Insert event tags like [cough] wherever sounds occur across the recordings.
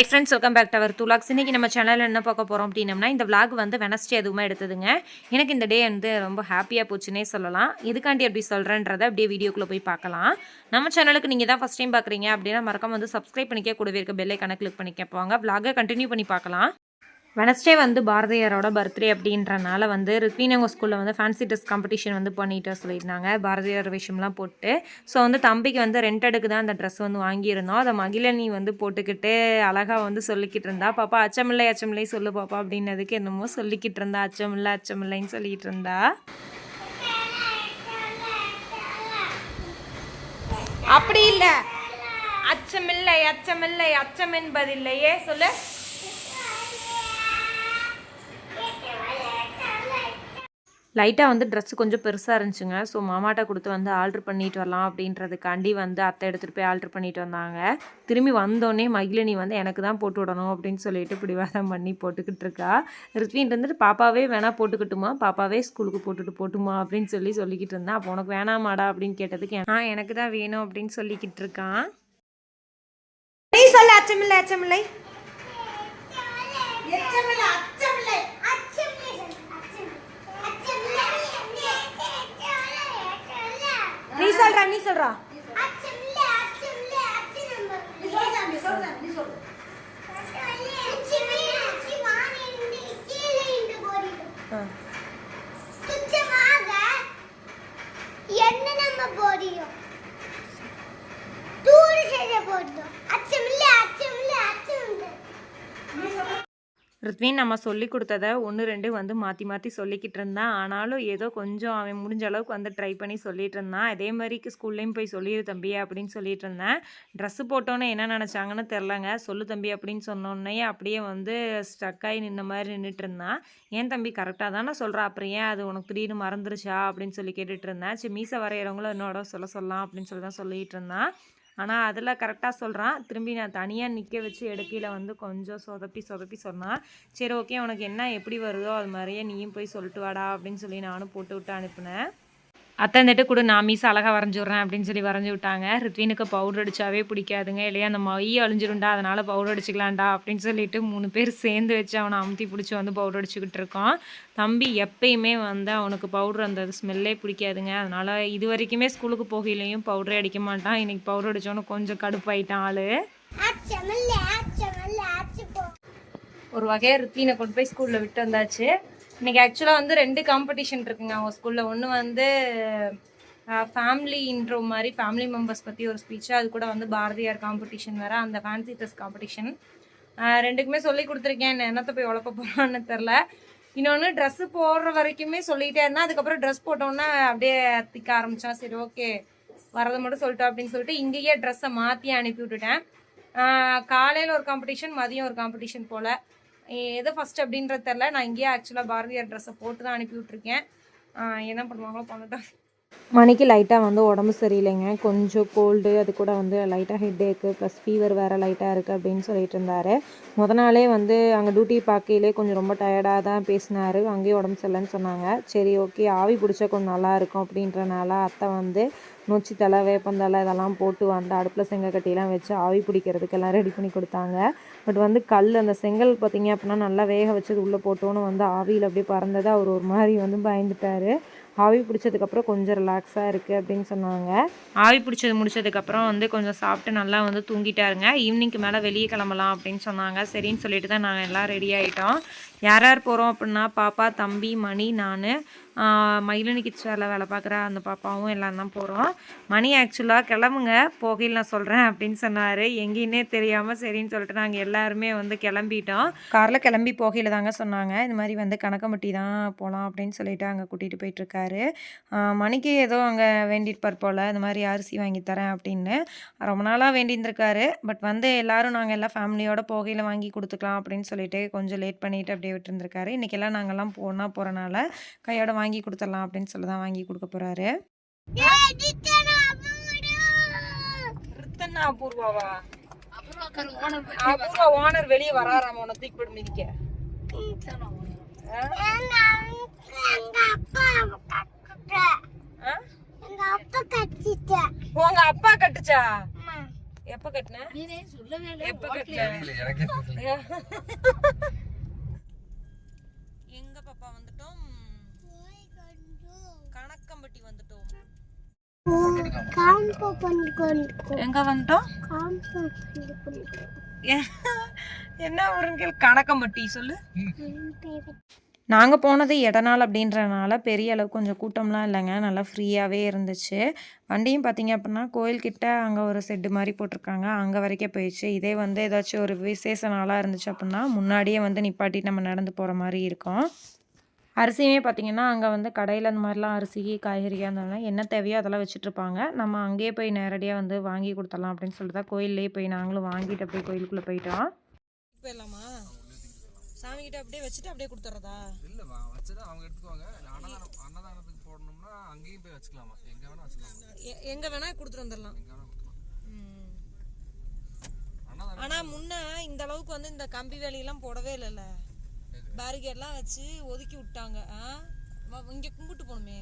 High friends welcome back டவர் துலாக்ஸ் இன்றைக்கி நம்ம சேனலில் என்ன பார்க்க போகிறோம் அப்படின்னம்னா இந்த விளாக் வந்து வெனஸ்டே எதுவுமே எடுத்ததுங்க. எனக்கு இந்த டே வந்து ரொம்ப ஹாப்பியாக போச்சுன்னே சொல்லலாம். இதுக்காண்டி எப்படி சொல்கிறேன்றதை அப்படியே வீடியோக்குள்ளே போய் பார்க்கலாம். நம்ம சேனலுக்கு நீங்கள் தான் ஃபஸ்ட் டைம் பார்க்குறீங்க அப்படின்னா மறக்காம வந்து சப்ஸ்கிரைப் பண்ணிக்க கூடவே இருக்க பெல்லை கணக்கு கிளிக் பண்ணிக்க போவாங்க விளாகை கண்டினியூ பண்ணி பார்க்கலாம். வெனஸ்டே வந்து பாரதியாரோட பர்த்டே அப்படின்றனால வந்து ரித்வீனங்க ஸ்கூலில் வந்து ஃபேன்சி ட்ரெஸ் காம்படிஷன் வந்து பண்ணிட்டு சொல்லியிருந்தாங்க. பாரதியார் விஷயம்லாம் போட்டு. ஸோ வந்து தம்பிக்கு வந்து ரெண்ட் அடுக்கு தான் அந்த ட்ரெஸ் வந்து வாங்கியிருந்தோம். அதை மகிழனி வந்து போட்டுக்கிட்டு அழகாக வந்து சொல்லிக்கிட்டு இருந்தா. பாப்பா அச்சமில்லை அச்சமில்லை சொல்லு பாப்பா அப்படின்னதுக்கு என்னமோ சொல்லிக்கிட்டு இருந்தா. அச்சமில்லை அச்சமில்லைன்னு சொல்லிட்டு இருந்தா. அப்படி இல்லை. அச்சமில்லை அச்சமில்லை அச்சம் என்பதில்லையே. சொல்லு. லைட்டாக வந்து ட்ரெஸ் கொஞ்சம் பெருசாக இருந்துச்சுங்க. ஸோ மாமாட்ட கொடுத்து வந்து ஆல்ட்ரு பண்ணிட்டு வரலாம் அப்படின்றதுக்காண்டி வந்து அத்தை எடுத்துகிட்டு போய் ஆல்ட்ரு பண்ணிட்டு வந்தாங்க. திரும்பி வந்தோடனே மகிழினி வந்து எனக்கு தான் போட்டு விடணும் அப்படின்னு சொல்லிட்டு பிடிவாதம் பண்ணி போட்டுக்கிட்டு இருக்கா. ரித்வின் வந்துட்டு பாப்பாவே வேணா போட்டுக்கிட்டுமா? பாப்பாவே ஸ்கூலுக்கு போட்டுட்டு போட்டுமா? அப்படின்னு சொல்லி சொல்லிக்கிட்டு இருந்தேன் அப்போ உனக்கு வேணாமாடா அப்படின்னு கேட்டதுக்கு ஆ எனக்கு தான் வேணும் அப்படின்னு சொல்லிக்கிட்டு இருக்கான். நீ சொல்ல அச்சமில்லை அச்சமில்லை. சொல்றா நீ சொல்றா என்ன நம்ம போடியும் தூள் செய்ய போடுறோம் அச்சம் இல்ல அச்சம் இல்ல அச்சம் இல்ல ரித்வின் நம்ம சொல்லி கொடுத்தத ஒன்று ரெண்டு வந்து மாற்றி மாற்றி சொல்லிக்கிட்டு இருந்தான் ஆனாலும் ஏதோ கொஞ்சம் அவன் முடிஞ்ச அளவுக்கு வந்து ட்ரை பண்ணி சொல்லிட்டு இருந்தான். அதே மாதிரிக்கு ஸ்கூல்லேயும் போய் சொல்லிடு தம்பி அப்படின்னு சொல்லிட்டு இருந்தேன். ட்ரெஸ்ஸு போட்டோன்னே என்ன நினச்சாங்கன்னு தெரிலங்க சொல்லு தம்பி அப்படின்னு சொன்னோன்னே அப்படியே வந்து ஸ்டக்காகி நின்ன மாதிரி நின்றுட்டு இருந்தான். ஏன் தம்பி கரெக்டாக தானே சொல்கிறா அப்புறம் ஏன் அது உனக்கு திடீர்னு மறந்துருச்சா? அப்படின்னு சொல்லி கேட்டுட்டு இருந்தேன். சரி மீசை வரைகிறவங்களும் என்னோட சொல்ல சொல்லலாம் அப்படின்னு சொல்லி தான் சொல்லிட்டு இருந்தான். ஆனால் அதில் கரெக்டாக சொல்கிறான் திரும்பி நான் தனியாக நிற்க வச்சு எடுக்கையில் வந்து கொஞ்சம் சொதப்பி சொதப்பி சொன்னான். சரி ஓகே உனக்கு என்ன எப்படி வருதோ அது மாதிரியே நீயும் போய் சொல்லிட்டு வாடா அப்படின்னு சொல்லி நானும் போட்டு விட்டு அனுப்புனேன். அத்தந்துட்டு கூட நான் மீசை அழகாக வரைஞ்சி விட்றேன் அப்படின்னு சொல்லி வரைஞ்சி விட்டாங்க. ரித்வீனுக்கு பவுடர் அடிச்சாவே பிடிக்காதுங்க. இல்லையா அந்த மை அழிஞ்சிருண்டா அதனால் பவுடர் அடிச்சுக்கலாம்டா அப்படின்னு சொல்லிட்டு மூணு பேர் சேர்ந்து வச்சு அவனை அமுத்தி பிடிச்சி வந்து பவுடர் அடிச்சுக்கிட்டு இருக்கோம் தம்பி எப்பயுமே வந்து அவனுக்கு பவுடர் அந்த ஸ்மெல்லே பிடிக்காதுங்க. அதனால் இது வரைக்குமே ஸ்கூலுக்கு போகையிலையும் பவுடரே அடிக்க மாட்டான். இன்னைக்கு பவுடர் அடித்தோன்னு கொஞ்சம் கடுப்பாயிட்டான் ஆள். ஒரு வகையாக ருத்தீனை கொண்டு போய் ஸ்கூலில் விட்டு வந்தாச்சு. இன்னைக்கு ஆக்சுவலாக வந்து ரெண்டு காம்படிஷன் இருக்குங்க. அவங்க ஸ்கூலில் ஒன்று வந்து ஃபேமிலி இன்ட்ரோ மாதிரி ஃபேமிலி மெம்பர்ஸ் பற்றி ஒரு ஸ்பீச்சு அது கூட வந்து பாரதியார் காம்படிஷன் வேறு அந்த ஃபேன்சி ட்ரெஸ் காம்படிஷன் ரெண்டுக்குமே சொல்லி கொடுத்துருக்கேன். என்னத்தை போய் உழப்ப போகிறான்னு தெரில இன்னொன்று ட்ரெஸ்ஸு போடுற வரைக்குமே சொல்லிகிட்டே இருந்தேன் அதுக்கப்புறம் ட்ரெஸ் போட்டோன்னே அப்படியே திக்க ஆரம்பித்தான் சரி ஓகே வரதை மட்டும் சொல்லிட்டோம் அப்படின்னு சொல்லிட்டு இங்கேயே ட்ரெஸ்ஸை மாற்றி அனுப்பி விட்டுட்டேன். காலையில் ஒரு காம்படிஷன் மதியம் ஒரு காம்படிஷன் போல். எது ஃபஸ்ட் அப்படின்றது தெரில நான் இங்கேயே ஆக்சுவலாக பாரதியார் ட்ரெஸ்ஸை போட்டு தான் அனுப்பி விட்ருக்கேன் என்ன பண்ணுவாங்களோ பண்ணட்டும். மணிக்கு லைட்டாக வந்து உடம்பு சரியில்லைங்க. கொஞ்சம் கோல்டு அது கூட வந்து லைட்டாக ஹெட் ஏக்கு ப்ளஸ் ஃபீவர் வேறு லைட்டாக இருக்குது அப்படின்னு சொல்லிட்டு இருந்தார். முத நாளே வந்து அங்கே டியூட்டி பார்க்கையிலே கொஞ்சம் ரொம்ப டயர்டாக தான் பேசினார். அங்கேயும் உடம்பு சரியில்லைன்னு சொன்னாங்க. சரி ஓகே ஆவி பிடிச்சா கொஞ்சம் நல்லா இருக்கும் அப்படின்றனால அத்தை வந்து நொச்சி தலை வேப்பந்தலை இதெல்லாம் போட்டு வந்து அடுப்பில் செங்கல் கட்டிலாம் வச்சு ஆவி பிடிக்கிறதுக்கெல்லாம் ரெடி பண்ணி கொடுத்தாங்க. பட் வந்து கல் அந்த செங்கல் பார்த்தீங்க அப்படின்னா நல்லா வேக வச்சது உள்ளே போட்டோன்னு வந்து ஆவியில் அப்படியே பறந்தது. அவர் ஒரு மாதிரி வந்து பயந்துட்டார். ஆவி பிடிச்சதுக்கப்புறம் கொஞ்சம் ரிலாக்ஸாக இருக்குது அப்படின்னு சொன்னாங்க. ஆவி பிடிச்சது முடிச்சதுக்கப்புறம் வந்து கொஞ்சம் சாப்பிட்டு நல்லா வந்து தூங்கிட்டாருங்க. ஈவினிங்க்கு மேலே வெளியே கிளம்பலாம் அப்படின்னு சொன்னாங்க. சரின்னு சொல்லிட்டு தான் நாங்கள் எல்லாம் ரெடி ஆகிட்டோம் யார் யார் போகிறோம் அப்படின்னா பாப்பா தம்பி மணி நான் மயிலனி கிச்சனில் வேலை பார்க்குற அந்த பாப்பாவும் எல்லாம் தான் போகிறோம் மணி ஆக்சுவலாக கிளம்புங்க. போகையில் நான் சொல்கிறேன் அப்படின்னு சொன்னார். எங்கேயுமே தெரியாமல் சரின்னு சொல்லிட்டு நாங்கள் எல்லாருமே வந்து கிளம்பிட்டோம். காரில் கிளம்பி போகையில் தாங்க சொன்னாங்க. இந்த மாதிரி வந்து கணக்கம்பட்டி தான் போகலாம் அப்படின்னு சொல்லிட்டு அங்கே கூட்டிகிட்டு போயிட்டுருக்காரு மணிக்கு ஏதோ அங்கே வேண்டியிருப்பார் போல் இந்த மாதிரி அரிசி வாங்கி தரேன் அப்படின்னு ரொம்ப நாளாக வேண்டியிருந்திருக்காரு. பட் வந்து எல்லாரும் நாங்கள் எல்லாம் ஃபேமிலியோட போகையில் வாங்கி கொடுத்துக்கலாம் அப்படின்னு சொல்லிட்டு கொஞ்சம் லேட் பண்ணிட்டு அப்படியே விட்டுருந்துருக்காரு. இன்றைக்கெல்லாம் நாங்கள்லாம் போனால் போகிறனால கையோட வாங்கி கொடுத்துடலாம் அப்படின்னு சொல்லி தான் வாங்கி கொடுக்க போகிறாரு அபூர்வாவா? அபூர்வா ஓனர் வெளியே வராராம உன தூக்கி போட்டு மிதிக்க. உங்க அப்பா கட்டுச்சா எப்ப கட்டின? எப்ப கட்டின தெரியல எனக்கே தெரியல எங்க பாப்பா வந்துட்டோம் கணக்கம்பட்டி வந்துட்டோம் காம்போ பண்ணி கொண்டு எங்க வந்துட்டோம்? என்ன ஊருன்னு கேள் கணக்கம்பட்டி சொல்லு நாங்கள் போனது இடநாள் அப்படின்றனால பெரிய அளவுக்கு கொஞ்சம் கூட்டம்லாம் இல்லைங்க. நல்லா ஃப்ரீயாகவே இருந்துச்சு. வண்டியும் பார்த்தீங்க அப்படின்னா கோயில்கிட்ட அங்கே ஒரு செட்டு மாதிரி போட்டிருக்காங்க. அங்கே வரைக்கும் போயிடுச்சு. இதே வந்து ஏதாச்சும் ஒரு விசேஷ நாளாக இருந்துச்சு அப்படின்னா முன்னாடியே வந்து நிப்பாட்டிட்டு நம்ம நடந்து போகிற மாதிரி இருக்கும். அரிசியுமே பார்த்தீங்கன்னா அங்கே வந்து கடையில் அந்த மாதிரிலாம் அரிசி காய்கறியாக இருந்தாலும் என்ன தேவையோ அதெல்லாம் வச்சுட்ருப்பாங்க நம்ம அங்கேயே போய் நேரடியாக வந்து வாங்கி கொடுத்துடலாம் அப்படின்னு சொல்லிட்டு தான் கோயில்லேயே போய் நாங்களும் வாங்கிட்டு அப்படியே கோயிலுக்குள்ளே போயிட்டோம். போயிடலாமா? சாமி கிட்ட அப்படியே வச்சுட்டு அப்படியே கொடுத்துறதா? இல்ல வா வச்சதா அவங்க எடுத்துக்குவாங்க. அன்னதானம் அன்னதானத்துக்கு போடணும்னா அங்கேயும் போய் வச்சுக்கலாமா? எங்க வேணா வச்சுக்கலாம். எங்கே வேணால் கொடுத்துட்டு வந்துடலாம். எங்க வேணா கொடுத்துக்கலாம். ம். அன்னதானம் ஆனா முன்ன இந்த அளவுக்கு வந்து இந்த கம்பி வேலையெல்லாம் போடவே இல்லைல்ல. பேரிகேட்லாம் வச்சு ஒதுக்கி விட்டாங்க. இங்க கும்பிட்டு போகணுமே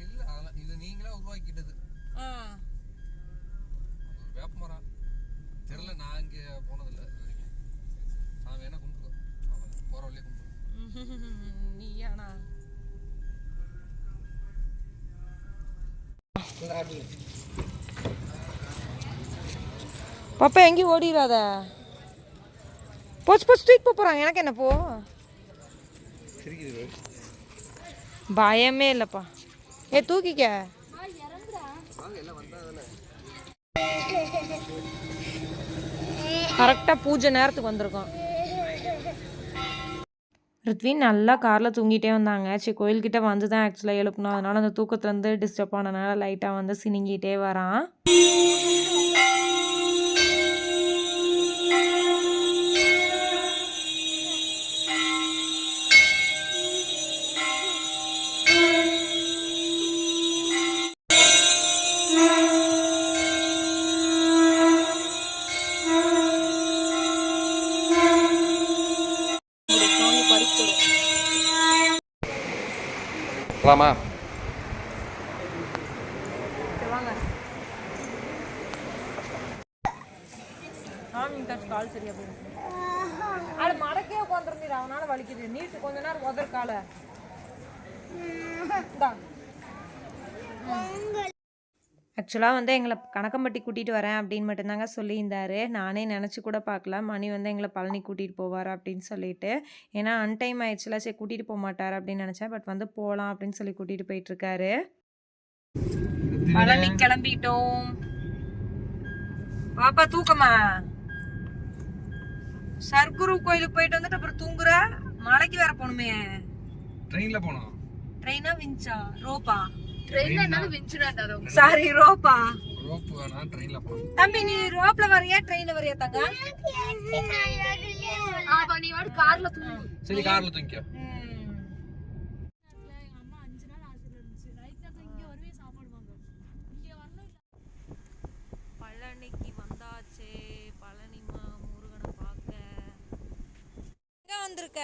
இல்ல அதெல்லாம் இது நீங்களா உருவாக்கிட்டது. ஒரு வேப்ப மரம். தெரியல நான் இங்க போனதில்ல சாமி வேணா அவ்வளவுதான். போற வழியே கும்பிட்டுக்கோ. [laughs] நீயானா பாப்பா எங்கேயும் ஓடிடாத போச்சு போச்சு தூக்கி போறாங்க எனக்கு என்ன போ? பயமே இல்லப்பா. ஏ தூக்கிக்க. கரெக்டாக பூஜை நேரத்துக்கு வந்திருக்கோம். ரித்வின் நல்லா காரில் தூங்கிட்டே வந்தாங்க. சரி கோயில்கிட்ட வந்து தான் ஆக்சுவலாக எழுப்பணும். அதனால அந்த தூக்கத்துலேருந்து டிஸ்டர்ப் ஆனதுனால லைட்டாக வந்து சினிங்கிட்டே வரான். போலாமா கால் சரியா போயிடும் அது மடக்கே உட்காந்துருந்தீங்க அவனால வலிக்குது. நீட்டு கொஞ்ச நேரம் உதர் கால. ஆக்சுவலாக வந்து எங்களை கணக்கம்பட்டி கூட்டிகிட்டு வரேன் அப்படின்னு மட்டும்தாங்க சொல்லியிருந்தாரு. நானே நினச்சி கூட பார்க்கல. மணி வந்து எங்களை பழனி கூட்டிகிட்டு போவார் அப்படின்னு சொல்லிட்டு. ஏன்னா அன்டைம் ஆயிடுச்சுல சரி கூட்டிகிட்டு போக மாட்டார் அப்படின்னு நினச்சேன். பட் வந்து போகலாம் அப்படின்னு சொல்லி கூட்டிகிட்டு போயிட்டுருக்காரு பழனி கிளம்பிட்டோம். பாப்பா தூக்கமா? சர்க்குரு கோயிலுக்கு போயிட்டு வந்துட்டு அப்புறம் தூங்குற? மலைக்கு வேற போகணுமே. ட்ரெயின்ல போனோம். ட்ரெயினா விஞ்சா? ரோப்பா? ட்ரெயின்ல இருந்தாலும் விஞ்சுடாது சாரி ரோப்பா? ரோப்பு வேணா ட்ரெயின்ல தம்பி நீ ரோப்ல வரியா ட்ரெயின்ல வரியா தங்க? ஆமா நீ வாடு கார்ல தூங்கு. சரி கார்ல தூங்கிக்கோ. பழனிக்கு வந்தாச்சே பழனிமா முருகனை பார்க்க. எங்க வந்திருக்க?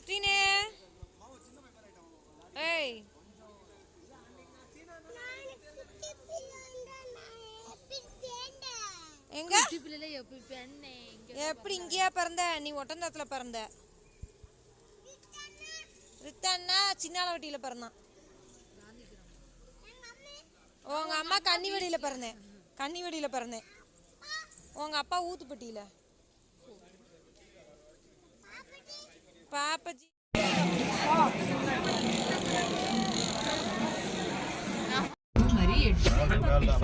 ஸ்ரீனே. ஏய். எங்க? எப்படி பெண்ணே இங்க எப்படி இங்கேயா பிறந்த? நீ ஒட்டந்தத்துல பிறந்த. ரித்தன்னா சின்னாலவட்டியில பிறந்தான். உங்க அம்மா கன்னிவெடியில பிறந்தேன். கன்னிவெடியில பிறந்தேன். உங்க அப்பா ஊத்துப்பட்டியில. பாப்பஜி.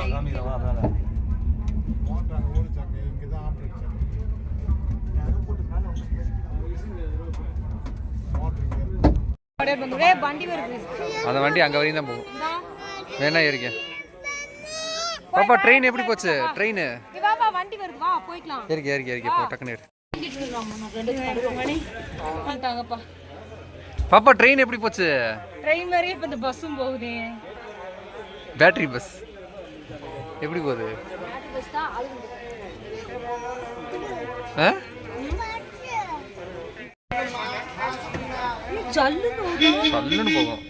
வண்டி அந்த வண்டி அங்க வரையும் தான் போகும். வேணா ஏறிக்க. பாப்பா ட்ரெயின் எப்படி போச்சு? ட்ரெயின் வண்டி வருது. வா போய்க்கலாம். ஏறிக்க ஏறிக்க ஏறிக்க. போ பாப்பா ட்ரெயின் எப்படி போச்சு? ட்ரெயின் மாதிரியே இப்போ இந்த பஸ்ஸும் போகுதே. பேட்டரி பஸ் எப்படி போகுது? ஆ? சல்லுன்னு போகும்.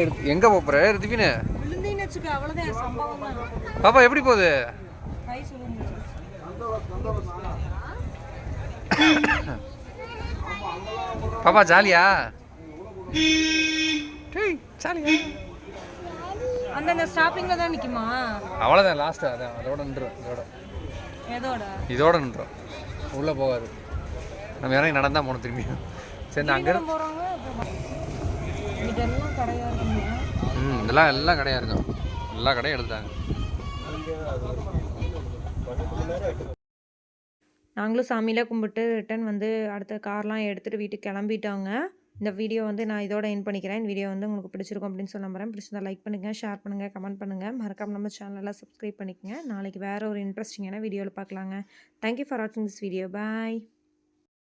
எடுத்து எங்க போற? தான். பாப்பா எப்படி போகுது? பாப்பா ஜாலியா? டேய், ஜாலியா? அந்தந்த ஸ்டாப்பிங்கில் தான் நிற்குமா அவ்வளோதான் லாஸ்ட்டு அதான் அதோட நின்றுடும் இதோட. இதோட நின்றோம் உள்ளே போகாது. நம்ம இறங்கி நடந்தா போகணும் திரும்பி. சரி நான் அங்கே ம் இதெல்லாம் எல்லாம் கடையாக இருக்கும். எல்லா கடையும் எடுத்தாங்க. நாங்களும் சாமியில் கும்பிட்டு ரிட்டன் வந்து அடுத்த கார்லாம் எடுத்துகிட்டு வீட்டுக்கு கிளம்பிட்டோங்க. இந்த வீடியோ வந்து நான் இதோட என் பண்ணிக்கிறேன். இந்த வீடியோ வந்து உங்களுக்கு பிடிச்சிருக்கும் அப்படின்னு சொல்ல நம்புறேன். பிடிச்சிருந்தா லைக் பண்ணுங்கள் ஷேர் பண்ணுங்கள் கமெண்ட் பண்ணுங்கள் மறக்காம நம்ம சேனலில் சப்ஸ்கிரைப் பண்ணிக்கங்க. நாளைக்கு வேறு ஒரு இன்ட்ரெஸ்டிங்கான வீடியோவில் பார்க்கலாங்க. தேங்க்யூ ஃபார் வாட்சிங் திஸ் வீடியோ பாய்